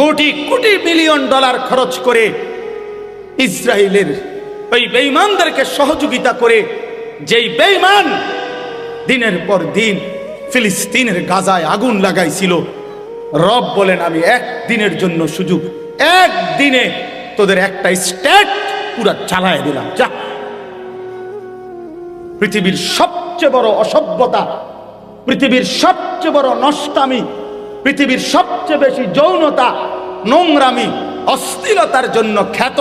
Crore crore million dollar খরচ করে ইসরায়েলের ওই বেঈমানদেরকে সহযোগিতা করে যেই বেঈমান দিনের পর দিন ফিলিস্তিনের গাজায় আগুন লাগাইছিল। রব বলেন, আমি এক দিনের জন্য সুযোগ এক দিনে তোদের একটা স্টেট পুরা চালায় দিলাম, যা। পৃথিবীর সবচেয়ে বড় অসভ্যতা, পৃথিবীর সবচেয়ে বড় নষ্টামি, পৃথিবীর সবচেয়ে বেশি যৌনতা নোংরামি, অস্থিরতার জন্য খ্যাত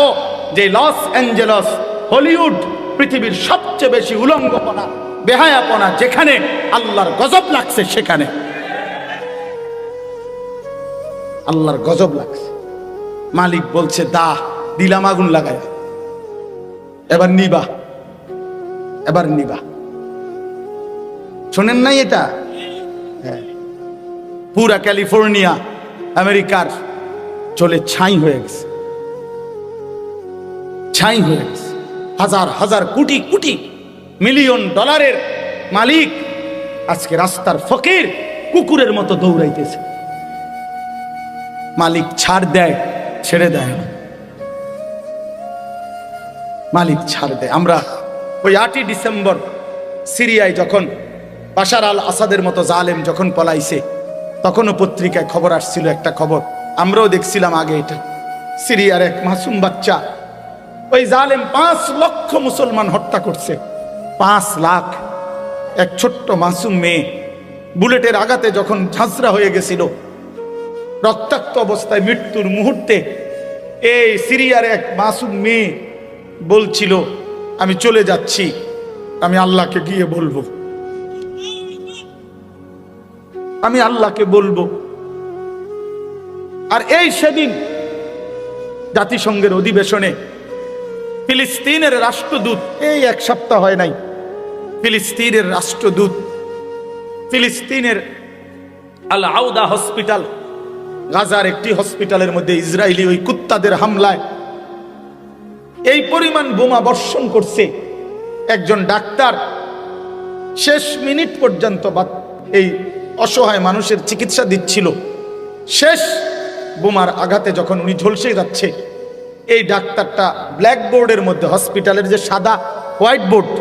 যে লস অ্যাঞ্জেলস, হলিউড পৃথিবীর সবচেয়ে বেশি উলঙ্গপনা, বেহায়াপনা যেখানে আল্লাহর গজব লাগছে সেখানে। আল্লাহর গজব লাগছে। মালিক বলছে, দা, দিলাম আগুন লাগায় এবার নিবা এবার নিবা। শোনেন নাই এটা? হ্যাঁ। পুরা ক্যালিফোর্নিয়া, আমেরিকার চলে ছাই হয়ে গেছে। ছাই হয়ে গেছে। হাজার হাজার কোটি কোটি, মিলিয়ন ডলারের মালিক আজকে রাস্তার ফকির কুকুরের মতো দৌড়াইতেছে। মালিক ছাড় দেয়, ছেড়ে দেয় না। মালিক ছাড় দেয়। আমরা ওই আটই ডিসেম্বর সিরিয়ায় যখন বাশার আল আসাদের মতো জালেম যখন পলাইছে, তখনও পত্রিকায় খবর আসছিল একটা খবর। আমরাও দেখছিলাম আগে এটা। সিরিয়ার এক মাসুম বাচ্চা। ওই জালেম পাঁচ লক্ষ মুসলমান হত্যা করছে। পাঁচ লাখ। এক ছোট্ট মাসুম মেয়ে বুলেটের আঘাতে যখন ঝাঁঝরা হয়ে গেছিল, রক্তাক্ত অবস্থায় মৃত্যুর মুহূর্তে এই সিরিয়ার এক মাসুম মেয়ে বলছিল, আমি চলে যাচ্ছি, আমি আল্লাহকে গিয়ে বলব। আমি আল্লাহকে বলব আর এই সেদিন জাতিসংঘের অধিবেশনে ফিলিস্তিনের রাষ্ট্রদূত, এই এক সপ্তাহ হয় নাই, ফিলিস্তিনের রাষ্ট্রদূত, ফিলিস্তিনের আল আউদা হসপিটাল, গাজার একটি হসপিটালের মধ্যে ইসরায়েলি ওই কুত্তাদের হামলায় এই পরিমাণ বোমা বর্ষণ করছে একজন ডাক্তার। শেষ মিনিট পর্যন্ত এই অসহায় মানুষের চিকিৎসা দিচ্ছিল। শেষ বোমার আঘাতে যখন উনি ঝলসে যাচ্ছে, এই ডাক্তারটা ব্ল্যাকবোর্ডের মধ্যে, হসপিটালের যে সাদা হোয়াইট বোর্ড,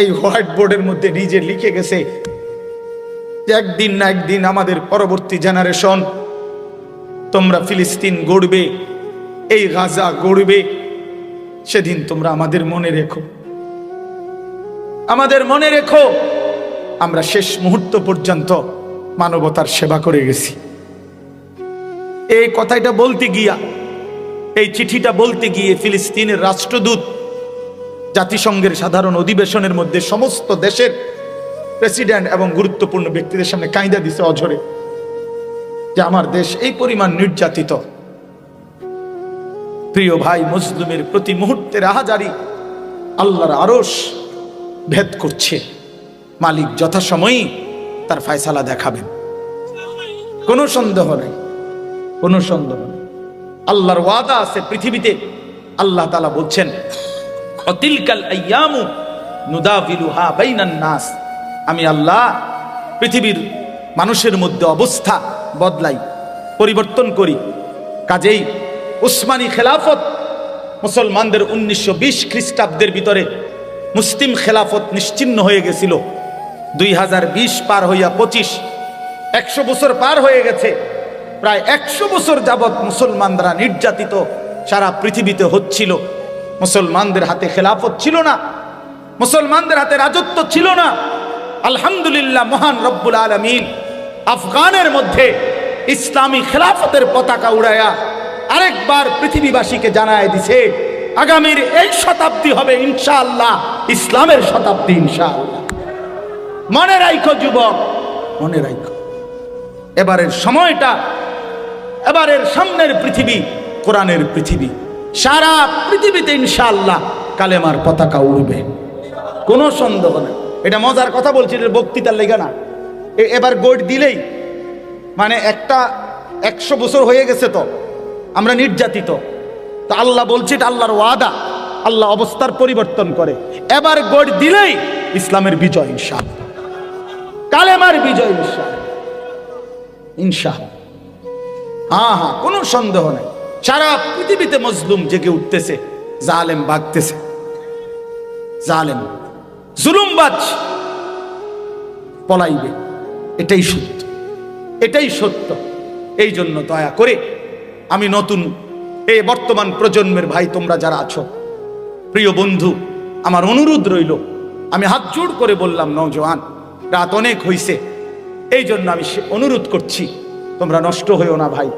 এই হোয়াইট বোর্ডের মধ্যে নিজে লিখে গেছে একদিন না একদিন আমাদের পরবর্তী জেনারেশন, তোমরা ফিলিস্তিন গড়বে, এই গাজা গড়বে, সেদিন তোমরা আমাদের মনে রেখো। আমাদের মনে রেখো, আমরা শেষ মুহূর্ত পর্যন্ত মানবতার সেবা করে গেছি। এই কথাটা বলতে গিয়া, এই চিঠিটা বলতে গিয়ে ফিলিস্তিনের রাষ্ট্রদূত জাতিসংঘের সাধারণ অধিবেশনের মধ্যে সমস্ত দেশের প্রেসিডেন্ট এবং গুরুত্বপূর্ণ ব্যক্তিদের সামনে কায়দা দিছে অঝরে যে আমার দেশ এই পরিমাণ নির্যাতিত। প্রিয় ভাই মুসলিমের প্রতি মুহূর্তে রাহাজারি আল্লাহর আরস ভেদ করছে। মালিক যথাসময়ই তার ফায়সালা দেখাবেন। কোনো সন্দেহ নেই। কোনো সন্দেহ নেই। আল্লাহর ওয়াদা আছে পৃথিবীতে। আল্লাহ তালা বলছেন, অতিলকাল আয়ামু নুদাবিলুহা বাইনান নাস। আমি আল্লাহ পৃথিবীর মানুষের মধ্যে অবস্থা বদলাই, পরিবর্তন করি। কাজেই উসমানী খেলাফত মুসলমানদের উনিশশো বিশ খ্রিস্টাব্দের ভিতরে মুসলিম খেলাফত নিশ্চিন্ন হয়ে গেছিল। দুই হাজার বিশ পার হইয়া পঁচিশ, একশো বছর পার হয়ে গেছে। প্রায় একশো বছর যাবৎ মুসলমানরা নির্যাতিত সারা পৃথিবীতে হচ্ছিল। মুসলমানদের হাতে খেলাফত ছিল না। মুসলমানদের হাতে রাজত্ব ছিল না। আলহামদুলিল্লাহ মহান রব্বুল আলমিন আফগানের মধ্যে ইসলামী খেলাফতের পতাকা উড়াইয়া আরেকবার পৃথিবীবাসীকে জানায় দিছে, আগামীর এই শতাব্দী হবে ইনশাআল্লাহ, ইসলামের শতাব্দী ইনশাআল্লাহ। মনে রাখো যুবক, মনে রাখো এবারের সময়টা এবারের সামনের পৃথিবী, কোরআনের পৃথিবী। সারা পৃথিবীতে ইনশাআল্লাহ কালেমার পতাকা উড়বে। কোনো সন্দেহ নেই। এটা মজার কথা বলছি, এটা বক্তৃতার লেগে না। এবার গোট দিলেই মানে একটা একশো বছর হয়ে গেছে তো, আমরা নির্যাতিত। তো আল্লাহ বলছে, এটা আল্লাহর ওয়াদা। আল্লাহ অবস্থার পরিবর্তন করে। এবার গোট দিলেই ইসলামের বিজয় ইনশাল কালেমার বিজয় ইনশাল ইনশাল হ্যাঁ হ্যাঁ কোনো সন্দেহ নেই। সারা পৃথিবীতে মজলুম জেগে উঠতেছে, জালেম ভাগতেছে জালেম জুলুম জুলুমবাজ পলাইবে। এটাই সত্য এটাই সত্য। এই জন্য দয়া করে আমি নতুন এই বর্তমান প্রজন্মের ভাই, তোমরা যারা আছো, প্রিয় বন্ধু, আমার অনুরোধ রইল, আমি হাত জোড় করে বললাম নৌজওয়ান রাত অনেক হইছে, এই জন্য আমি অনুরোধ করছি তোমরা নষ্ট হইও না ভাই।